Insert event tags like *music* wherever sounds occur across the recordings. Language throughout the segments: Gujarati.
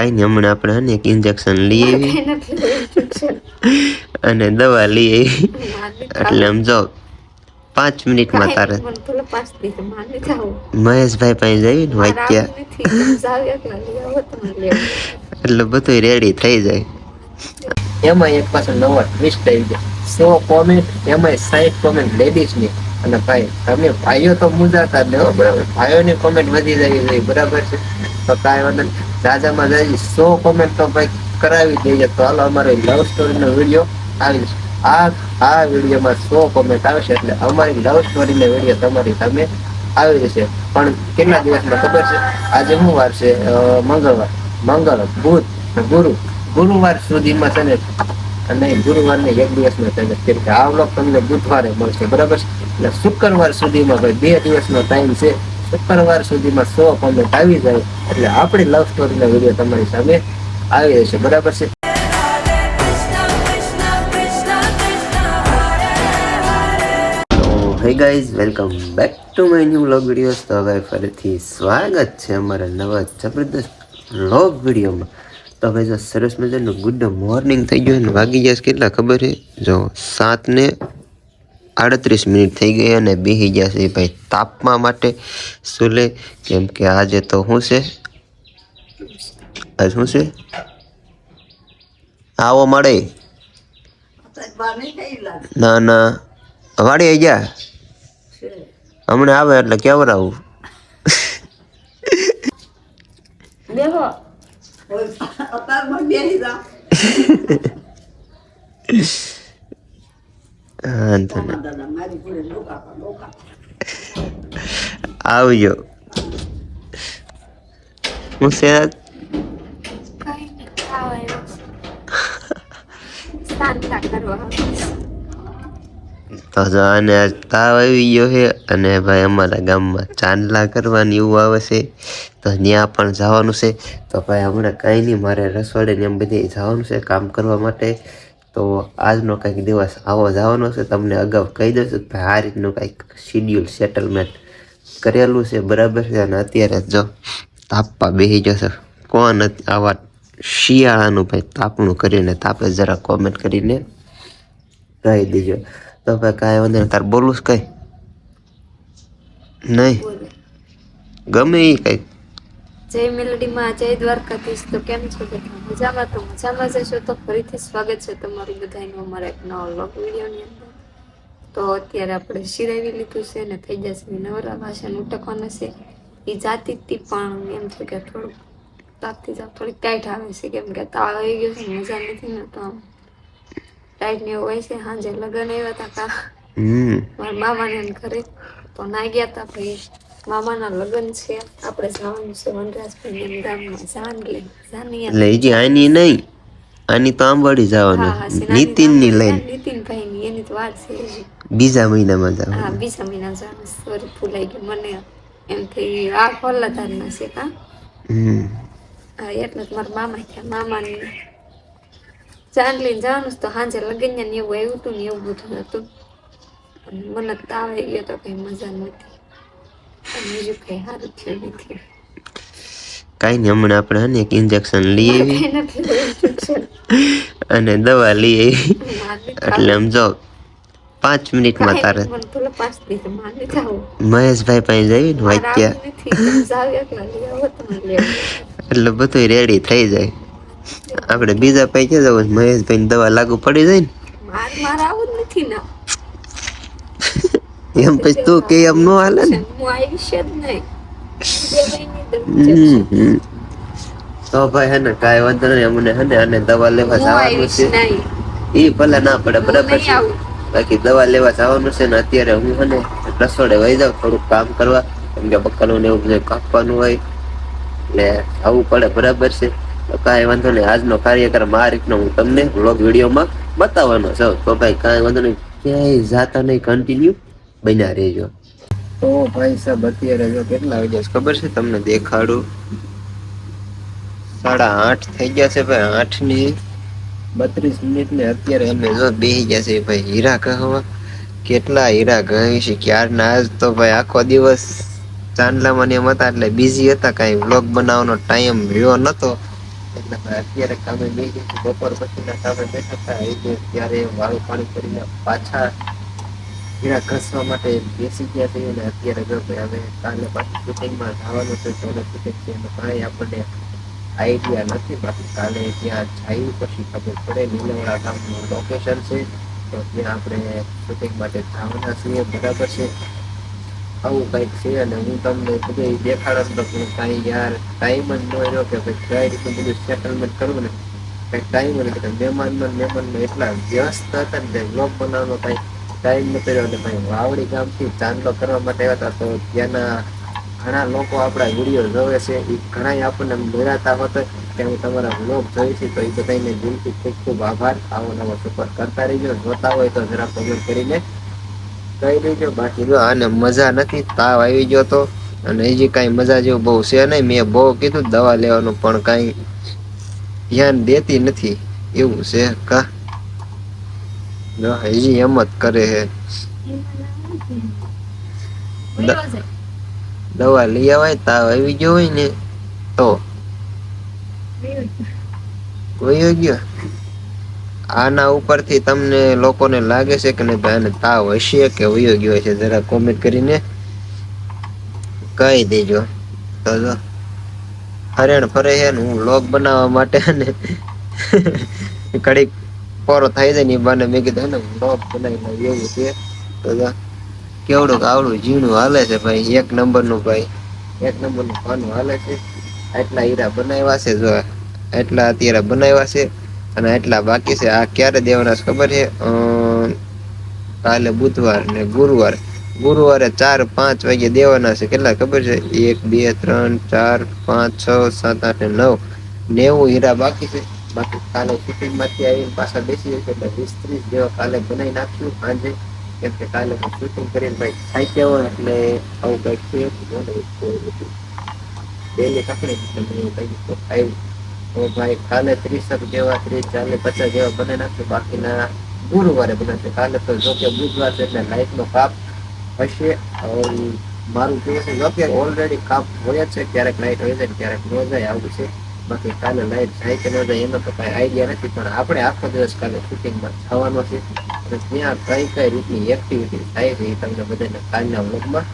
કાંઈ નહીં હમણાં આપણે એક ઇન્જેક્શન લઈ આવી. અને દવા લઈ આવી એટલે આમ જો પાંચ મિનિટમાં માં તારે. મહેશભાઈ પાસે જઈ ને લેવું. એટલે બધું રેડી થઈ જાય. એમાં એક પાછો નવો ટ્વિસ્ટ આવી ગયો. સો કોમેન્ટ એમાં સાઈઠ કોમેન્ટ લેડીઝની. અને ભાઈ તમે ભાઈઓ તો મુજાતા જ હો, બરાબર? ભાઈઓની કોમેન્ટ વધી જવી જોઈએ બરાબર છે? તો કાંઈ વાંધો જાજામાં જાજી સો કોમેન્ટ તો ભાઈ કરાવી દઈએ તો હાલો અમારે લવ સ્ટોરીનો વીડિયો આવી જશે આ આ વિડીયોમાં સો કોમેન્ટ આવશે એટલે અમારી લવ સ્ટોરીનો વીડિયો તમારી સામે આવી જશે. પણ કેટલા દિવસમાં ખબર છે? આજે શું વાર છે? મંગળવાર. મંગળ બુધ ગુરુ. ગુરુવાર સુધીમાં છે ને અને ગુરુવાર ને એક દિવસનો ટાઈમ કે આ વ્લોગ તમને બુધવારે મળશે, બરાબર છે? એટલે શુક્રવાર સુધીમાં ભાઈ, બે દિવસનો ટાઈમ છે. શુક્રવાર સુધીમાં સો કોમેન્ટ આવી જાય. એટલે આપણી લવ સ્ટોરીનો વીડિયો તમારી સામે આવી જશે બરાબર છે? Hey guys welcome back to my new vlog videos તો હવે ફરીથી સ્વાગત છે અમારા નવા જબરદસ્ત વ્લોગ વિડીયોમાં તો હવે જો સરસ મજાનું ગુડ મોર્નિંગ થઈ ગયું અને વાગી ગયા કેટલા ખબર છે? જો સાતને આડત્રીસ મિનિટ થઈ ગઈ અને બેસી ગયા છે ભાઈ તાપમા માટે. સુલે કેમ કે આજે તો શું છે? આજ શું છે? આવો મળે ના ના. વાડી આવી ગયા? હમણાં આવે એટલે કેવડાવું બેહો. આવજો હું છું. સાંતા કરવા. તો આને તાવ આવી ગયો છે અને ભાઈ અમારા ગામમાં ચાંદલા કરવાની એવું આવે છે, તો ત્યાં પણ જવાનું છે. તો ભાઈ હમણાં કાંઈ નહીં, મારે રસોડે ને એમ બધી જવાનું છે કામ કરવા માટે. તો આજનો કંઈક દિવસ આવો જવાનો છે, તમને અગાઉ કહી દઉં છું ભાઈ આ રીતનું કંઈક શિડ્યુલ સેટલમેન્ટ કરેલું છે, બરાબર છે? અને અત્યારે જો તાપવા બેસી જશે કોણ આવા શિયાળાનું ભાઈ તાપણું કરીને તાપે, જરા કોમેન્ટ કરીને કહી દીજો. તો ભાઈ કાંઈ વાંધો નહીં. તાર બોલું જ કઈ? નહીં? ગમે એ કંઈક. જય મેલોડીમાં જય દ્વારકાધીશ. તો કેમ છો બધા? મજામાં તો મજામાં જશો તો ફરીથી સ્વાગત છે તમારી બધાનું અમારા એક નવા વ્લોગ વિડીયોની અંદર. તો અત્યારે આપણે શિરાવી લીધું છે ને થઈ જશે નવરા ભાષણ ઉટકવાના છે. એ જાતી જ તી, પણ એમ છે કે થોડુંક તાપથી તાપ થોડીક ટાઈટ આવે છે. કેમ કે તાવ આવી ગયો છે મજા નથી ને તો આમ. ટાઈટ ને હોય છે સાંજે લગ્ન આવ્યા હતા કા. હમ. મારા મામાને એમ ઘરે તો ના ગયા તા ભાઈ મામાના લગ્ન છે આપણે જવાનું છે વનરાજભાઈ એમ ગામમાં જાન લે જાનિયા. એટલે હજી આની નહીં આની તો આંબાડી જવાનું નીતિનની લઈને. નીતિનભાઈ ની એની તો વાત છે બીજા મહિનામાં હા બીજા મહિના જવાનું સોરી ભૂલાઈ ગયું મને. એમ થઈ આ ખોલ્લાધારના છે કા? હમ. એટલે મારા મામા થયા મામાને લઈને જવાનું તો સાંજે લગન ને એવું આવ્યું હતું ને એવું બધું હતું મને તાવ આવી ગયો તો કઈ મજા નથી અને બીજું કઈ સારું થયું નથી કાંઈ નહીં હમણાં આપણે ને એક ઇન્જેક્શન લઈ આવી. અને દવા લઈ આવી એટલે આમ જો પાંચ મિનિટમાં તારે. મહેશભાઈ પાસે જઈ ને મારે વાક્યા આવું નથી. તમે જાઓ એકલા લઈ આવો તમે લેવું. એટલે બધું રેડી થઈ જાય આપણે બીજા પૈ કે જવું મહેશભાઈ દવા લાગુ પડી જાય ને? માર મારે આવું જ નથી ના. *laughs* એમ પછી તું કે એમ નો હાલે ને? હું આવીશ જ નહીં. તો ભાઈ હે ને કાંઈ વાંધો નહીં અમને હે ને અને દવા લેવા જવાનું છે. એ ભલે ના પડે બરાબર છે? બાકી દવા લેવા જવાનું છે ને અત્યારે હું હે ને રસોડે વહી જાઉં થોડુંક કામ કરવા. કેમ કે બકલું ને એવું કાપવાનું હોય. એટલે આવું પડે બરાબર છે? તો કાંઈ વાંધો નહીં. આજનો કાર્યક્રમ આ રીતનો હું તમને વ્લોગ વિડીયોમાં બતાવવાનો છું. તો ભાઈ, કાંઈ વાંધો નહીં. ક્યાંય જાતા નહીં. કન્ટિન્યુ બન્યા રહેજો. તો ભાઈ સાહેબ, અત્યારે જો કેટલા વાગ્યા છે? ખબર છે તમને? દેખાડું. સાડા આઠ થઈ ગયા છે ભાઈ આઠની બત્રીસ મિનિટ ને અત્યારે અમે જો બેસી ગયા છે ભાઈ, હીરા કહવા કેટલા હીરા કહી છે? ક્યારના? આજ તો ભાઈ આખો દિવસ ચાંદલામાં ને એમ હતા એટલે બિઝી હતા. કાંઈ વ્લોગ બનાવવાનો ટાઈમ રહ્યો નતો. એટલે અત્યારે કામે છીએ. બપોર પછીના કામે બેઠા હતા એટલે ત્યારે વાળું પાણી કરીને પાછા હીરા ઘસવા માટે બેસી ગયા થઈ અને અત્યારે જો ભાઈ હવે કાલે પાછી શૂટિંગમાં જવાનું છે સોલો શૂટિંગ છે કાંઈ આપણને આઈડિયા નથી બાકી કાલે ત્યાં જઈ પછી ખબર પડે લીલવડા ગામનું લોકેશન છે તો ત્યાં આપણે શૂટિંગ માટે જવાના છીએ બરાબર છે આવું કંઈક છે અને હું તમને બધું દેખાડો તો હું કાંઈ યાર ટાઈમ જ ન રહ્યો કે ભાઈ કઈ રીતનું બધું સેટલમેન્ટ કરવું ને. કંઈક ટાઈમ જ નથી મહેમાનમાં મહેમાનમાં એટલા વ્યસ્ત હતા ને બ્લોગ બનાવવાનો કાંઈ ટાઈમ નથી રહ્યો. અને ભાઈ વાવડી ગામથી ચાંદલો કરવા માટે આવ્યા હતા તો ત્યાંના ઘણા લોકો આપણા વીડિયો જોવે છે. એ ઘણા આપણને મેળાતા હોત કે હું તમારા બ્લોગ જોઈ છે તો એ બધાને દિલથી ખૂબ ખૂબ આભાર. આવો નવો સપોર્ટ કરતા રહીજો. જોતા હોય તો જરા કમેન્ટ કરીને કહી દેજો બાકી જો આને મજા નથી તાવ આવી ગયો તો. અને હજી કાંઈ મજા જેવું બહુ છે નહીં. મેં બહુ કીધું દવા લેવાનું પણ કાંઈ ધ્યાન દેતી નથી. એવું છે કા? જો હજી એમ જ કરે છે દવા લઈ આવાય તાવ આવી ગયો હોય ને તો. કોઈ ગયો? આના ઉપરથી તમને લોકોને લાગે છે કે આને તાવ હશે કે વયો ગયો છે, જરા કોમેન્ટ કરીને કહી દેજો. તો જો, હરેણ ફરે છે ને હું લોક બનાવવા માટે ને *laughs* ઘડીક પોરો થઈ જાય ને એ બાને મેં કીધું ને લોક બનાવી લઉં એવું છે તો જો, કેવડું આવડું ઝીણું હાલે છે ભાઈ, એક નંબરનું ભાઈ, એક નંબરનું પાનું હાલે છે. આટલા હીરા બનાવ્યા છે, જો એટલા અત્યારે બનાવ્યા છે. અને એટલા બાકી છે. આ ક્યારે દેવાના ખબર છે? કાલે બુધવાર ને ગુરુવાર. ગુરુવારે ચાર, પાંચ વાગે દેવાના છે. કેટલા ખબર છે? એક, બે, ત્રણ, ચાર, પાંચ, છ, સાત, આઠ નવ. નેવું હીરા બાકી છે. બાકી કાલે શૂટિંગમાંથી આવીને પાછા બેસી જશે એટલે વીસ, ત્રીસ જેવા કાલે બનાવી નાખ્યું સાંજે. કેમ કે કાલે શૂટિંગ કરીને ભાઈ થાય કેવો એટલે આવું કંઈક છે. ડેલી તમે એવું કંઈક ખાઈ તો ભાઈ, કાલે ત્રીસક જેવા ત્રીસ ચાલીસ પચાસ જેવા બને નાખશે બાકીના ગુરુવારે બનાવશે કાલે તો જો કે બુધવાર છે એટલે લાઈટનો કાપ હશે. મારું કેવું છે જો કે ઓલરેડી કાપ હોય જ છે. ક્યારેક લાઇટ હોય છે ક્યારેક ન જાય, આવું છે. બાકી કાલે લાઈટ જાય કે ન જાય એનો તો કાંઈ આઈડિયા નથી. પણ આપણે આખો દિવસ કાલે શૂટિંગમાં થવાનો છે. અને ત્યાં કઈ કઈ રીતની એક્ટિવિટી થાય છે એ તમને બધાને કાલના વ્લોગમાં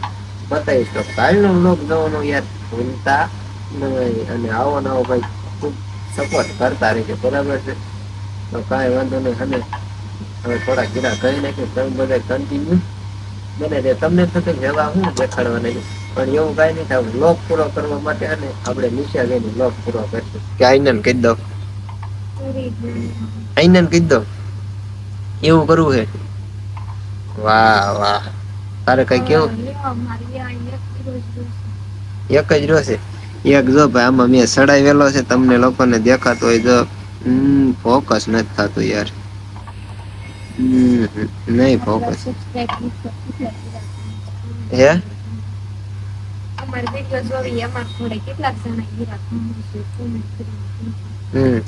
બતાવીશ. તો કાલનો વ્લોગ જોવાનો યાર ભૂલતા નહીં અને આવો નવો ભાઈ, ખૂબ સપોર્ટ કરતા રહીએ બરાબર છે? તો કાંઈ વાંધો નહીં અને હવે થોડા ગીરા કહી નાખ્યું તમે બધા કન્ટિન્યુ બને તે તમને થતું જવા હું દેખાડવાના છે? પણ એવું કાંઈ નહીં થાય લોક પૂરો કરવા માટે અને આપણે નીચે જઈને લોક પૂરો કરશું. કે આઈનન કહી દો આઈનન કહી દો એવું કરવું છે? વાહ વાહ. તારે કઈ કેવું? એક જ જોશે. એક જ રહ્યો છે એક જો ભાઈ આમાં મેં સડાવેલો છે તમને લોકોને દેખાતો હોય જો ફોકસ નથી થતું યાર હમ, નહીં ફોકસ Subscribe નહીં કરતા, કેટલા હે અમારે વિડીયો જોવી અમાર જોડે કેટલાક જણા હીરા ખાંડે છે comment કરીને હમ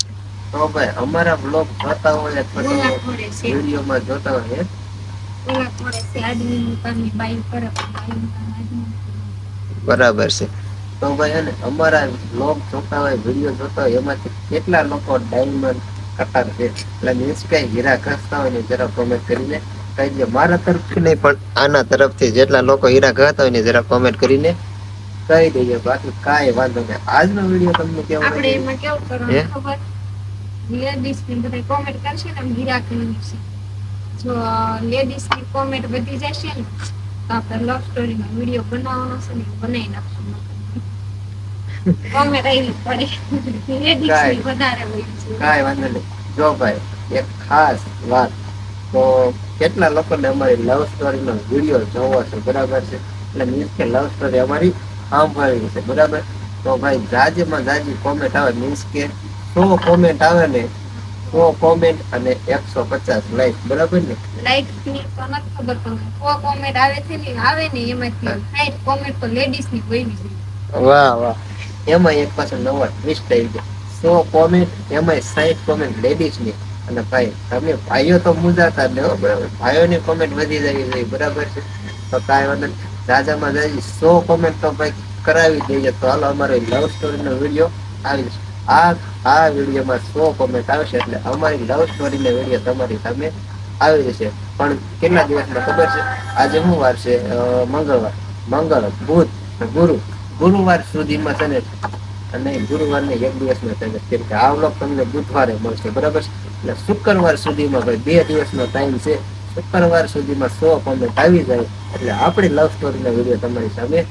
તો ભાઈ અમારા બ્લોગ જોતા હોય અથવા ઓલા તમે ખોડે છે વિડીયોમાં જોતા હોય ઓલા ખોડે છે આદમીનું કામની બાયું કરે પણ બાયુનું કામ આદમીનું કરે. બરાબર છે તો ભાઈ અને અમારા બ્લોગ જોતા હોય વીડિયો જોતા હોય એમાંથી કેટલા લોકો ડાયમંડ કટાર છે? એટલે કે હીરા ઘસતા હોય ને જરા કોમેન્ટ કરીને કહી દે મારા તરફથી નહીં પણ આના તરફથી જેટલા લોકો હીરા ઘસતા હોય ને જરા કોમેન્ટ કરીને કહી દેજો બાકી કાંઈ વાંધો નહીં. આજનો વીડિયો તમને કેવો આપણે એમાં કેવું? કરવાનું ખબર? લેડીઝ ને બધા કોમેન્ટ કરશે ને હીરા કરવાની જો લેડીઝની કોમેન્ટ વધી જશે ને તો આપણે લવ સ્ટોરી માં વીડિયો બનાવવાનો છે ને બનાવી નાખશું. કોમેન્ટ લોકો પડે ની વધારે કાંઈ વાંધો નહીં. જો ભાઈ એક ખાસ વાત. તો કેટલા લોકોને અમારી લવ સ્ટોરીનો વીડિયો જોવો છે બરાબર છે? એટલે મીન્સ કે લવ સ્ટોરી અમારી સાંભળવી છે બરાબર? તો ભાઈ જાજેમાં જાજી કોમેન્ટ આવે મીન્સ કે સો કોમેન્ટ આવે ને સો કોમેન્ટ અને એકસો પચાસ લાઈક બરાબર ને? લાઈકની તો નથી ખબર પણ કો કોમેન્ટ આવે છે ને આવે ને એમાંથી સાઈઠ કોમેન્ટ તો લેડીઝની કોઈ છે વાહ વાહ. એમાં એક પાછળ નવા ટ્વિસ્ટ આવી ગયો. સો કોમેન્ટ એમાં સાઈઠ કોમેન્ટ લેડીઝની અને ભાઈ, તમે ભાઈઓ તો મુજાતા જ ને બરાબર? ભાઈઓની કોમેન્ટ વધી જાય છે બરાબર છે. તો કાંઈ વાંધો નહીં. જાજામાં જાજી સો કોમેન્ટ તો ભાઈ કરાવી દઈએ તો હાલો, અમારો લવ સ્ટોરીનો વીડિયો આવી આ આ વિડીયોમાં સો કોમેન્ટ આવશે એટલે અમારી લવ સ્ટોરીનો વીડિયો તમારી સામે આવી જશે. પણ કેટલા દિવસમાં ખબર છે? આજે શું વાર છે? મંગળવાર. મંગળ, બુધ, ગુરુ. ગુરુવાર સુધીમાં છે ને, અને ગુરુવાર ને એક દિવસમાં છે. ને કેમ કે આ વ્લોગ તમને બુધવારે મળશે, બરાબર એટલે શુક્રવાર સુધીમાં ભાઈ બે દિવસનો ટાઈમ છે. શુક્રવાર સુધીમાં સો કોમેન્ટ આવી જાય, એટલે આપણી લવ સ્ટોરીના વીડિયો તમારી સામે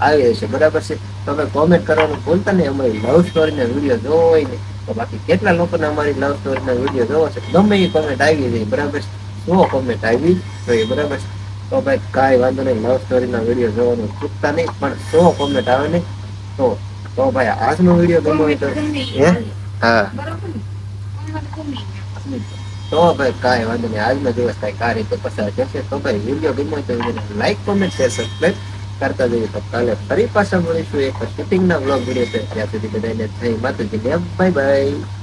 આવી જશે, બરાબર છે? તમે કોમેન્ટ કરવાનું ભૂલતા નહીં, અમારી લવ સ્ટોરીના વીડિયો જોવો હોય ને તો બાકી કેટલા લોકોને અમારી લવ સ્ટોરીના વીડિયો જોવો છે? ગમે એ કોમેન્ટ આવી જાય, બરાબર સો કોમેન્ટ આવી જોઈએ બરાબર છે? તો ભાઈ કાંઈ વાંધો નહીં લવ સ્ટોરીના વીડિયો જોવાનું ચૂકતા નહીં પણ સો કોમેન્ટ આવે ને તો તો ભાઈ આજનો વીડિયો ગમ્યો હોય તો હે? હા. તો ભાઈ કાંઈ વાંધો નહીં આજનો દિવસ કાંઈ આ રીતે પસાર થશે. તો ભાઈ વીડિયો ગમ્યો હોય તો લાઈક કોમેન્ટ શેર સબસ્ક્રાઈબ કરતા જઈએ તો કાલે ફરી પાછા મળીશું એક શૂટિંગના બ્લોગ વીડિયો ત્યાં સુધી બધાને થઈ માતાજી બાય બાય